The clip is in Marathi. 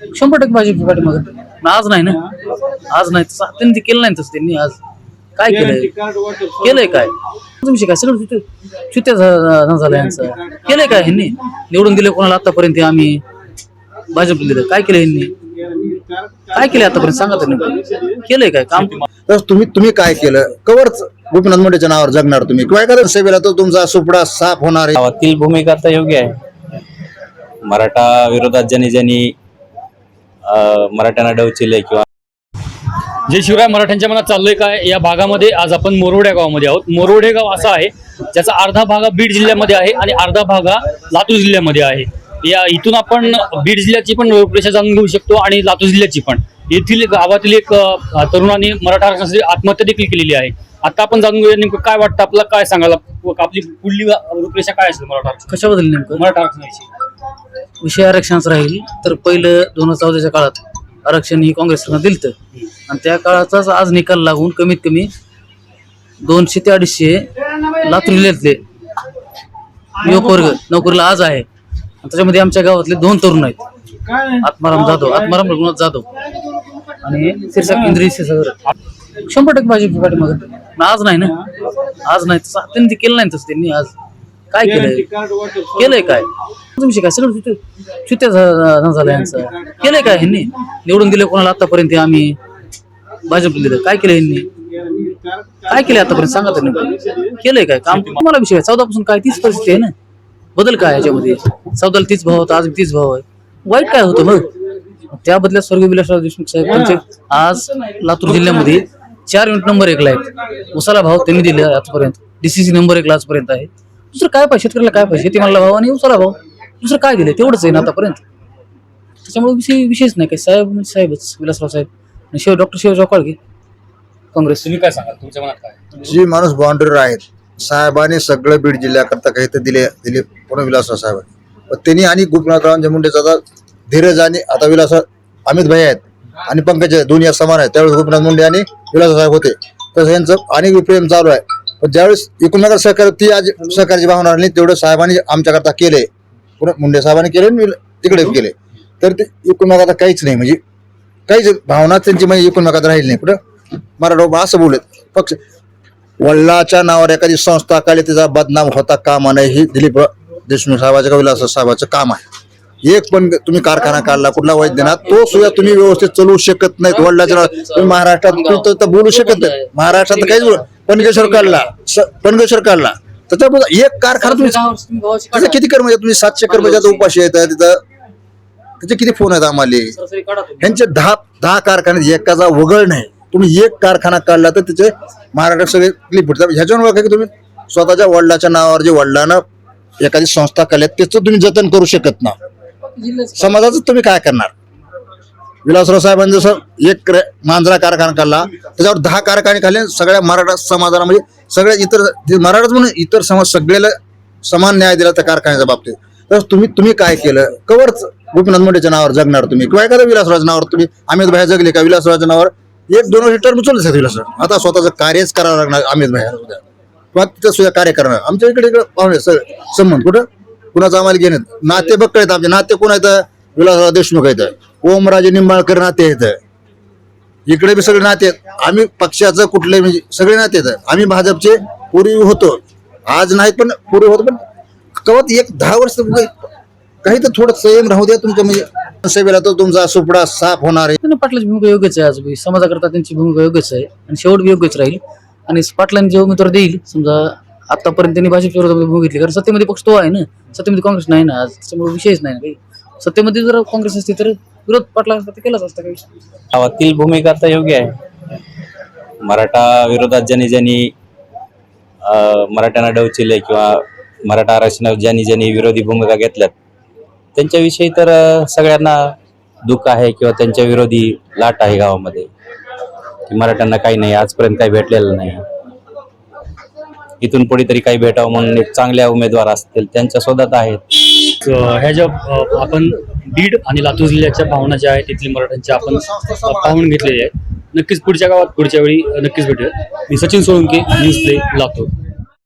शंभर टक्के भाजप पाठीमाग आज नाही ना? आज नाही. तसं त्यांनी ते केलं नाही तसं त्यांनी आज. काय केलंय? केलंय काय? तुमची काय? सगळं चुत्या चुत्या झा- झालं यांचं. केलंय काय ह्यांनी निवडून दिले कोणाला आतापर्यंत आम्ही? भाजपला दिलं. काय केलं ह्यांनी काय केलं आतापर्यंत? सांगा नेमकं केलंय काय काम? तर तुम्ही तुम्ही काय केलं? कवरच गोपीनाथ मुंडेच्या नावावर जगणार तुम्ही. किंवा एखाद्या सेवेला तो तुमचा सुपडा साफ होणार आहे. गावातील भूमिका तर योग्य आहे. मराठा विरोधात ज्यांनी ज्यांनी मराठ्यांना डवचिले किंवा जे शिवराय मराठ्यांच्या मनात चाललंय काय? या भागामध्ये आज आपण मोरोड या गावामध्ये आहोत. मोरोड गाव असं आहे ज्याचा अर्धा भाग हा बीड जिल्ह्यामध्ये आहे आणि अर्धा भाग हा लातूर जिल्ह्यामध्ये आहे. या इथून आपण बीड जिल्ह्याची पण रूपरेषा जाणून घेऊ शकतो आणि लातूर जिल्ह्याची पण. येथील गावातील एक तरुणाने मराठा आरक्षणासाठी आत्महत्या देखील केलेली आहे. आता आपण जाणून घेऊया नेमकं काय वाटतं आपल्याला काय सांगायला? आपली पुढली रूपरेषा काय असेल मराठा कशाबद्दल नेमकं? मराठा आरक्षणाची विषय आरक्षणाचं राहील तर पहिलं दोन हजार चौदाच्या काळात आरक्षण ही काँग्रेसनं दिलं आणि त्या काळाचाच आज निकाल लागून कमीत कमी दोनशे ते अडीचशे लातूर जिल्ह्यातले युवक वर्ग नोकरीला आज आहे. आणि त्याच्यामध्ये आमच्या गावातले दोन तरुण आहेत. आत्माराम जाधव आत्माराम रघुनाथ जाधव आणि शीर्षक इंद्रिय क्षीरसागर शंभर टक्के भाजप पाठीमाग. आज नाही ना. आज नाही तसं त्यांनी ते केलं नाही तसं त्यांनी आज. काय केलंय? केलंय काय? तुमची काय सगळं चुत्या झालं यांचं. केलंय काय ह्यांनी? निवडून दिले कोणाला आतापर्यंत आम्ही? भाजपला दिलं. काय केलं ह्यांनी? काय केलं आतापर्यंत? सांगा नेमकं केलंय काय? काम तुम्हाला विषय चौदा पासून काय तीच परिस्थिती आहे ना? बदल काय याच्यामध्ये? चौदाला तीच भाव होता आज तीच भाव आहे. वाईट काय होतं मग? त्या बदल्यात स्वर्गीय विलासराव देशमुख साहेब त्यांचे आज लातूर जिल्ह्यामध्ये चार युनिट नंबर एकला आहेत. उसाला भाव त्यांनी दिले आजपर्यंत डीसीसी नंबर एकला आजपर्यंत आहे. दुसरं काय पाहिजे? शेतकऱ्याला काय पाहिजे? शेतीमालाला भाव आणि उसाला भाव दुसरं काय दिलं तेवढंच आहे ना आतापर्यंत. त्याच्यामुळे विषय विशेष नाही. काय साहेब म्हणजे साहेबच विलासराव साहेब. आणि शिव डॉक्टर शिवराव काळगे काँग्रेस. तुम्ही काय सांगाल? तुमच्या मनात काय? जी माणूस बाउंड्रीवर आहेत साहेबांनी सगळं बीड जिल्ह्याकरता काही तर दिले दिले पूर्ण विलासराव साहेबांनी. पण त्यांनी आणि गोपीनाथराव मुंडेचा आता धीरज आणि आता विलासराव अमित भाई आहेत आणि पंकज आहेत, दोन्ही समान आहेत. त्यावेळेस गोपीनाथ मुंडे आणि विलासराव साहेब होते. तसं यांचं अनेक प्रेम चालू आहे. पण ज्यावेळेस एकूणनगर सहकार ती आज सहकार्याची भावना आली तेवढं साहेबांनी आमच्याकरता केले. मुंडे साहेबांनी केले आणि विल- तिकडे केले तर ते एकूणनगर आता काहीच नाही म्हणजे काहीच भावना त्यांची म्हणजे एकूणनगर राहील नाही. कुठं? मराठा असं बोलत पक्ष वडिलाच्या नावावर एखादी संस्था काढली तिचा बदनाम होता कामा नये ही दिलीप देशमुख साहेबाचं का विलास साहेबाचं काम आहे. एक पण तुम्ही कारखाना काढला कुठला वैद्यनाथ तो सुद्धा तुम्ही व्यवस्थित चालवू शकत नाहीत. वडिलाच्या. तुम्ही महाराष्ट्रात बोलू शकत नाही. महाराष्ट्रात काहीच बोलू पणगेश्वर काढला पणगेश्वर काढला त्याच्यामुळे एक कारखाना तुम्ही त्याचे किती कर्मचारी तुम्ही सातशे कर्मचारी उपाशी आहेत तिथं त्याचे किती फोन आहेत आम्हाला? यांचे दहा दहा कारखान्यात एकाचा वगळ नाही. तुम्ही एक कारखाना काढला तर त्याचे महाराष्ट्र सगळे क्लिप फुटतात. ह्याच्यावर काय की तुम्ही स्वतःच्या वडिलाच्या नावावर जे वडिलांना एखादी संस्था काढल्या त्याचं तुम्ही जतन करू शकत ना समाजाचं तुम्ही काय करणार? विलासराव साहेबांनी जसं एक मांजरा कारखाना काढला त्याच्यावर दहा कारखाने खाल्ले सगळ्या मराठा समाजाला म्हणजे सगळ्या इतर मराठाच म्हणून इतर समाज सगळ्याला समान न्याय दिला त्या कारखान्याच्या बाबतीत. तर तुम्ही तुम्ही काय केलं? कवरच गोपीनाथ मुंडेच्या नावावर जगणार तुम्ही किंवा एखाद्या विलासरावच्या नावावर तुम्ही अमित भाई जगले का विलासरावच्या नावावर? एक दोन वर्ष टर्म चालू विलासराव. आता स्वतःचं कार्यच करावं लागणार अमित भाई. उद्या किंवा तिथं सुद्धा कार्य करणार. आमच्या इकडे इकडे पाहुणे सगळे संबंध कुठं? कुणाचं आम्हाला घेण्यात नाते बघ आहेत आमचे. नाते कोण आहेत? विलासराव देशमुख आहेत. ओमराजे निंबाळकर नाते आहेत. इकडे बी सगळे नाते आहेत. आम्ही पक्षाचं कुठले म्हणजे सगळे नाते आहेत. आम्ही भाजपचे पूर्वी होतो. आज नाहीत पण पूर्वी होतो. पण कवत एक दहा वर्ष काही तर थोडं संयम राहू द्या तुमच्या म्हणजे. सेवेला तर तुमचा सुपडा साफ होणार आहे. पाटलाची भूमिका योग्यच आहे आज समाजाकरता त्यांची भूमिका योग्यच आहे. आणि शेवट बी योग्यच राहील. आणि पाटलांनी जे उमेदवार देईल समजा आतापर्यंत त्यांनी भाजपच्या विरोधामध्ये भूमिका घेतली. कारण सत्तेमध्ये पक्ष तो आहे ना. सत्तेमध्ये काँग्रेस नाही ना आज. त्याच्यामुळे विषयच नाही ना काही. सत्तेमध्ये जर काँग्रेस असते तर विरोध पटला केलाच असता काही गावातील भूमिका आता योग्य आहे. मराठा विरोधात ज्यांनी ज्यांनी अं, मराठ्यांना डवचिले किंवा मराठा आरक्षणावर ज्यांनी ज्यांनी विरोधी भूमिका घेतल्यात त्यांच्याविषयी तर अं, सगळ्यांना दुःख आहे किंवा त्यांच्या विरोधी लाट आहे गावामध्ये. की मराठ्यांना काही नाही आजपर्यंत काही भेटलेलं नाही. इथून पुढे तरी काही भेटावं म्हणून एक चांगल्या उमेदवार असतील त्यांच्या शोधात आहेत. ह्या ज्या आपण बीड आणि लातूर जिल्ह्याच्या भावना ज्या आहेत तिथली मराठ्यांच्या आपण पाहून घेतलेल्या आहेत. नक्कीच पुढच्या गावात पुढच्या वेळी नक्कीच भेटूया मी सचिन सोळंके न्यूज प्ले लातूर.